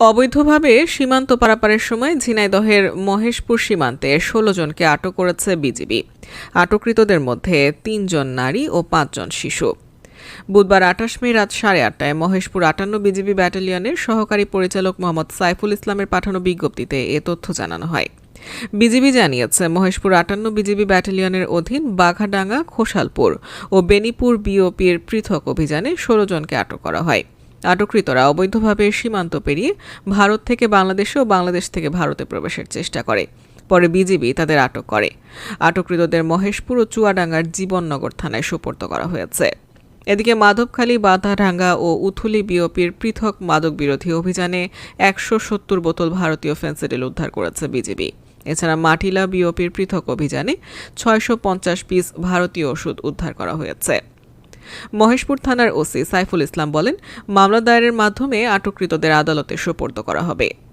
অবৈধভাবে সীমান্ত পারাপারের সময় ঝিনাইদহের মহেশপুর সীমান্তে ষোলো জনকে আটক করেছে বিজিবি। আটককৃতদের মধ্যে তিনজন নারী ও পাঁচজন শিশু। বুধবার আঠাশ মে রাত সাড়ে আটটায় মহেশপুর আটান্ন বিজিবি ব্যাটালিয়নের সহকারী পরিচালক মোহাম্মদ সাইফুল ইসলামের পাঠানো বিজ্ঞপ্তিতে এ তথ্য জানানো হয়। বিজিবি জানিয়েছে, মহেশপুর আটান্ন বিজিবি ব্যাটালিয়নের অধীন বাঘাডাঙ্গা খোসালপুর ও বেনিপুর বিওপির পৃথক অভিযানে ষোলো জনকে আটক করা হয়। আটককৃতরা অবৈধভাবে সীমান্ত পেরিয়ে ভারত থেকে বাংলাদেশে ও বাংলাদেশ থেকে ভারতে প্রবেশের চেষ্টা করে। পরে বিজিবি তাদের আটক করে। আটককৃতদের মহেশপুর ও চুয়াডাঙ্গার জীবননগর থানায় সুপর্দ করা হয়েছে। এদিকে মাধবখালী বাধাডাঙ্গা ও উথুলি বিওপির পৃথক মাদক বিরোধী অভিযানে একশো সত্তর বোতল ভারতীয় ফেন্সিডিল উদ্ধার করেছে বিজিবি। এছাড়া মাটিলা বিওপির পৃথক অভিযানে ছয়শো পঞ্চাশ পিস ভারতীয় ওষুধ উদ্ধার করা হয়েছে। মহেশপুর থানার ওসি সাইফুল ইসলাম বলেন মামলা দায়েরের মাধ্যমে আটককৃতদের আদালতে সোপর্দ করা হবে।